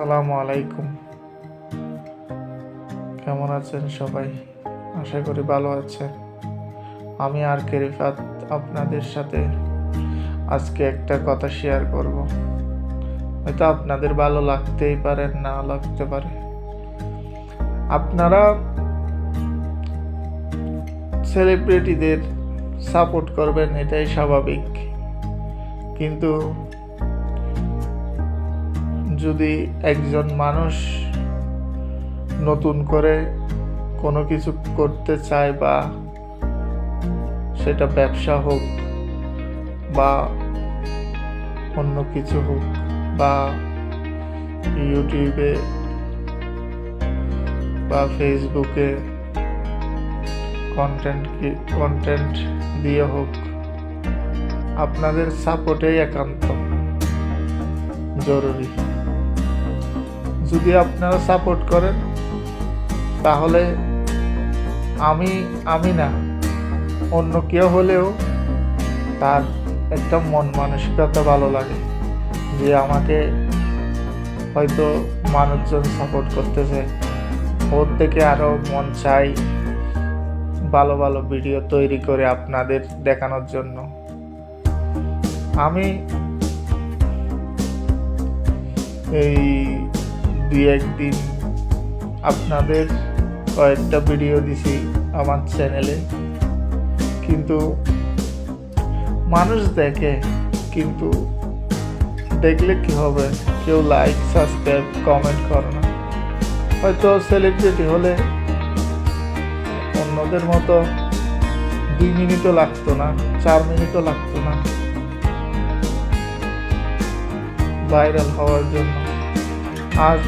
আসসালামু আলাইকুম। কেমন আছেন সবাই? আশা করি ভালো আছেন। আমি আর কে রিফাত আপনাদের সাথে আজকে একটা কথা শেয়ার করব। হয়তো আপনাদের ভালো লাগতেই পারে, না লাগতে পারে। আপনারা সেলিব্রিটিদের সাপোর্ট করবেন, এটাই স্বাভাবিক। কিন্তু যদি একজন মানুষ নতুন করে কোনো কিছু করতে চায় বা সেটা ব্যবসা হোক বা অন্য কিছু হোক বা ইউটিউবে বা ফেসবুকে কন্টেন্ট কন্টেন্ট দিয়ে হোক, আপনাদের সাপোর্টেই একান্ত জরুরি। যদি আপনারা সাপোর্ট করেন, তাহলে আমি আমি না, অন্য কেউ হলেও তার একটা মন মানসিকতা ভালো লাগে। যে আমাকে হয়তো মানুষজন সাপোর্ট করতেছে। ওর থেকে আরও মন চাই ভালো ভালো ভিডিও তৈরি করে আপনাদের দেখানোর জন্য। আমি এই দুই একদিন আপনাদের কয়েকটা ভিডিও দিছি আমার চ্যানেলে কিন্তু মানুষ দেখে, কিন্তু দেখলে কি হবে? কেউ লাইক সাবস্ক্রাইব কমেন্ট করে না। হয়তো সেলিব্রিটি হলে অন্যদের মতো দুই মিনিটও লাগতো না, চার মিনিটও লাগতো না। ভাইরাল হওয়ার জন্য। আজ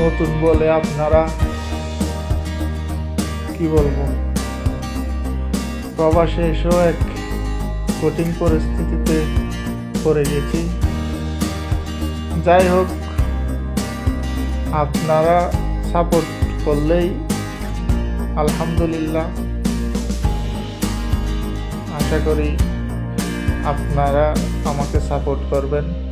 নতুন বলে আপনারা কি বলব? প্রবাসে এসেও এক কঠিন পরিস্থিতিতে পড়ে গেছি। যাই হোক, আপনারা সাপোর্ট করলেই আলহামদুলিল্লাহ। আশা করি আপনারা আমাকে সাপোর্ট করবেন।